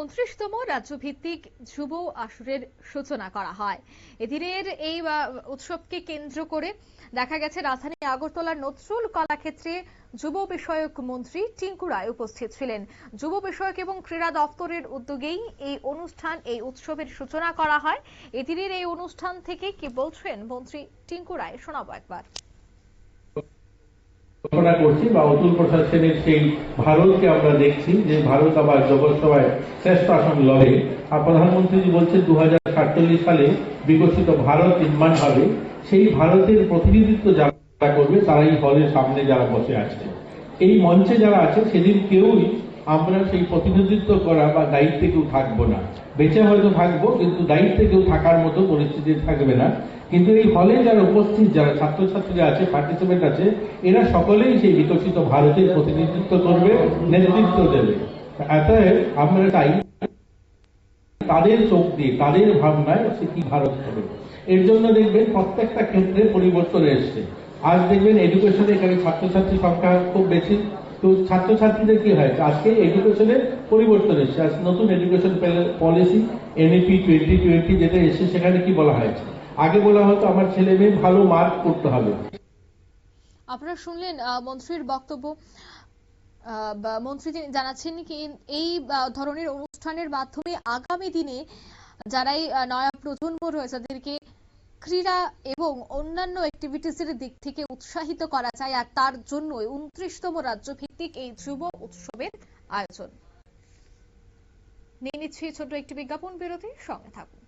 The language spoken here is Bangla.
উনত্রিশতম রাজ্যভিত্তিক যুব আসরের সূচনা করা হয়। এদিনের এই উৎসবকে কেন্দ্র করে দেখা গেছে, রাজধানী আগরতলার নজরুল কলাক্ষেত্রে যুব বিষয়ক মন্ত্রী টিঙ্কু রায় উপস্থিত ছিলেন। যুব বিষয়ক এবং ক্রীড়া দপ্তরের উদ্যোগেই এই অনুষ্ঠান, এই উৎসবের সূচনা করা হয়। এদিনের এই অনুষ্ঠান থেকে কি বলছেন মন্ত্রী টিঙ্কু রায়? শোনাবো একবার। ঘোষণা করছি বা অতুল প্রসাদ সেনের সেই ভারতকে আমরা দেখছি, যে ভারত আবার জগৎসভায় শ্রেষ্ঠ আসন লড়ে। আর প্রধানমন্ত্রী বলছে দু সালে বিকশিত ভারত নির্মাণ হবে। সেই ভারতের প্রতিনিধিত্ব যারা করবে, তারাই হলের সামনে যারা বসে আছে। এই মঞ্চে যারা আছে, সেদিন কেউই আমরা সেই প্রতিনিধিত্ব করা বা দায়িত্বে কেউ থাকব না। বেঁচে হয়তো থাকব, কিন্তু দায়িত্বে কেউ থাকার মতো পরিস্থিতি থাকবে না। কিন্তু এই হলে যারা উপস্থিত, যারা ছাত্রছাত্রীরা আছে পার্টিসিপেন্ট আছে, এরা সকলেই সেই বিকশিত ভারতের প্রতিনিধিত্ব করবে, নেতৃত্ব দেবে। অতএব আমরা চাই তাদের চোখ দিয়ে, তাদের ভাবনায় সে কি ভারত হবে। এর জন্য দেখবেন প্রত্যেকটা ক্ষেত্রে পরিবর্তন এসছে। আজ দেখবেন এডুকেশনে এখানে ছাত্রছাত্রী সংখ্যা খুব বেশি। তো ছাত্রছাত্রীদের কি হয়? আজকে এডুকেশনে পরিবর্তন এসছে। নতুন education policy NEP twenty twenty যেটা এসছে, সেখানে কি বলা হয়েছে? আগে বলা হতো, আমার ছেলে মেয়ে ভালো মার্ক করতে হবে। আপনারা শুনলেন মন্ত্রীর বক্তব্য। মন্ত্রী জানাচ্ছেন কি, এই ধরনের অনুষ্ঠানের মাধ্যমে আগামী দিনে যারাই নয়া প্রজন্ম রয়েছে, তাদেরকে ক্রীড়া এবং অন্যান্য অ্যাক্টিভিটিসের দিক থেকে উৎসাহিত করা যায় আর তার জন্যই উনত্রিশতম রাজ্যভিত্তিক এই যুব উৎসবের আয়োজন। নিয়ে নিচ্ছি ছোট একটি বিজ্ঞাপন বিরতি সঙ্গে থাকুন।